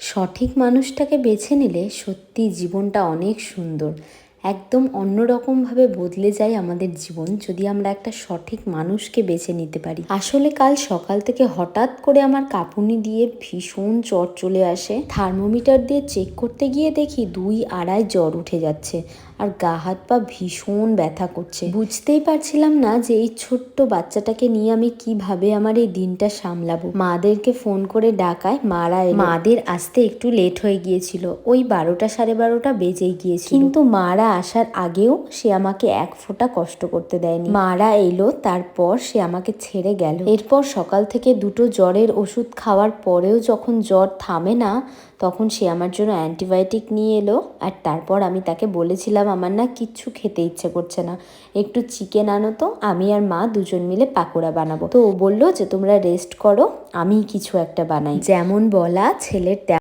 সঠিক মানুষটাকে বেছে নিলে সত্যি জীবনটা অনেক সুন্দর। একদম অন্যরকমভাবে বদলে যায় আমাদের জীবন যদি আমরা একটা সঠিক মানুষকে বেছে নিতে পারি। আসলে কাল সকাল থেকে হঠাৎ করে আমার কাঁপুনি দিয়ে ভীষণ জ্বর চলে আসে। থার্মোমিটার দিয়ে চেক করতে গিয়ে দেখি দুই আড়াই জ্বর উঠে যাচ্ছে আর গা হাত পা ভীষণ ব্যথা করছে। বুঝতেই পারছিলাম না যে এই ছোট্ট বাচ্চাটাকে নিয়ে আমি কীভাবে আমার এই দিনটা সামলাবো। মাদেরকে ফোন করে ডাকায় মারা মাদের আসতে একটু লেট হয়ে গিয়েছিল। ওই বারোটা সাড়ে বারোটা বেজেই গিয়েছিল। কিন্তু মারা আসার আগেও সে আমাকে এক ফোঁটা কষ্ট করতে দেয়নি। মারা এলো, তারপর সে আমাকে ছেড়ে গেল। এরপর সকাল থেকে দুটো জ্বরের ওষুধ খাওয়ার পরেও যখন জ্বর থামে না, তখন সে আমার জন্য অ্যান্টিবায়োটিক নিয়ে এলো আর তারপর আমি তাকে বলেছিলাম, আমার না কিচ্ছু খেতে ইচ্ছে করছে না। একটু চিকেন আনো তো, আমি আর মা দুজন মিলে পাকোড়া বানাবো। তো ও বলল যে, তোমরা রেস্ট করো আমি কিছু একটা বানাই। যেমন বলা, ছেলের